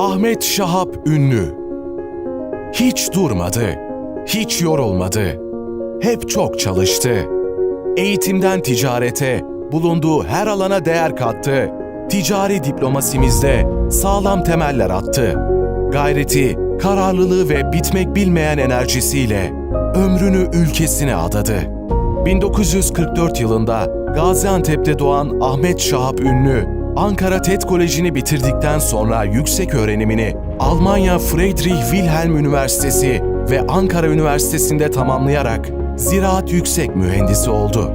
Ahmet Şahap Ünlü Hiç durmadı, hiç yorulmadı. Hep çok çalıştı. Eğitimden ticarete, bulunduğu her alana değer kattı. Ticari diplomasimizde sağlam temeller attı. Gayreti, kararlılığı ve bitmek bilmeyen enerjisiyle ömrünü ülkesine adadı. 1944 yılında Gaziantep'te doğan Ahmet Şahap Ünlü, Ankara TED Koleji'ni bitirdikten sonra yüksek öğrenimini Almanya Friedrich Wilhelm Üniversitesi ve Ankara Üniversitesi'nde tamamlayarak ziraat yüksek mühendisi oldu.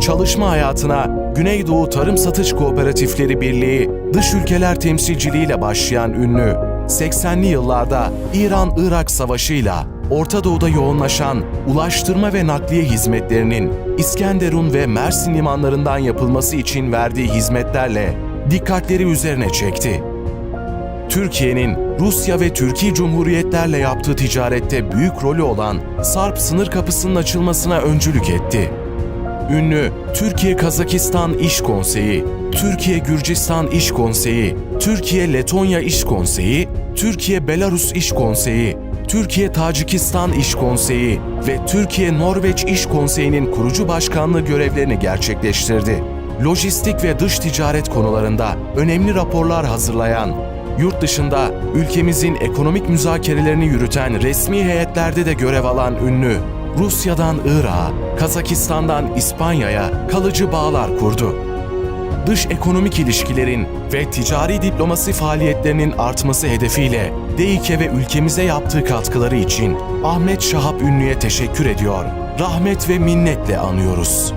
Çalışma hayatına Güneydoğu Tarım Satış Kooperatifleri Birliği dış ülkeler temsilciliğiyle başlayan ünlü, 80'li yıllarda İran-Irak Savaşı'yla Orta Doğu'da yoğunlaşan ulaştırma ve nakliye hizmetlerinin İskenderun ve Mersin limanlarından yapılması için verdiği hizmetlerle dikkatleri üzerine çekti. Türkiye'nin Rusya ve Türkiye Cumhuriyetlerle yaptığı ticarette büyük rolü olan Sarp sınır kapısının açılmasına öncülük etti. Ünlü Türkiye-Kazakistan İş Konseyi, Türkiye-Gürcistan İş Konseyi, Türkiye-Letonya İş Konseyi, Türkiye-Belarus İş Konseyi, Türkiye-Tacikistan İş Konseyi ve Türkiye-Norveç İş Konseyi'nin kurucu başkanlığı görevlerini gerçekleştirdi. Lojistik ve dış ticaret konularında önemli raporlar hazırlayan, yurt dışında ülkemizin ekonomik müzakerelerini yürüten resmi heyetlerde de görev alan ünlü, Rusya'dan Irak'a, Kazakistan'dan İspanya'ya kalıcı bağlar kurdu. Dış ekonomik ilişkilerin ve ticari diplomasi faaliyetlerinin artması hedefiyle DİK'e ve ülkemize yaptığı katkıları için Ahmet Şahap Ünlü'ye teşekkür ediyor, rahmet ve minnetle anıyoruz.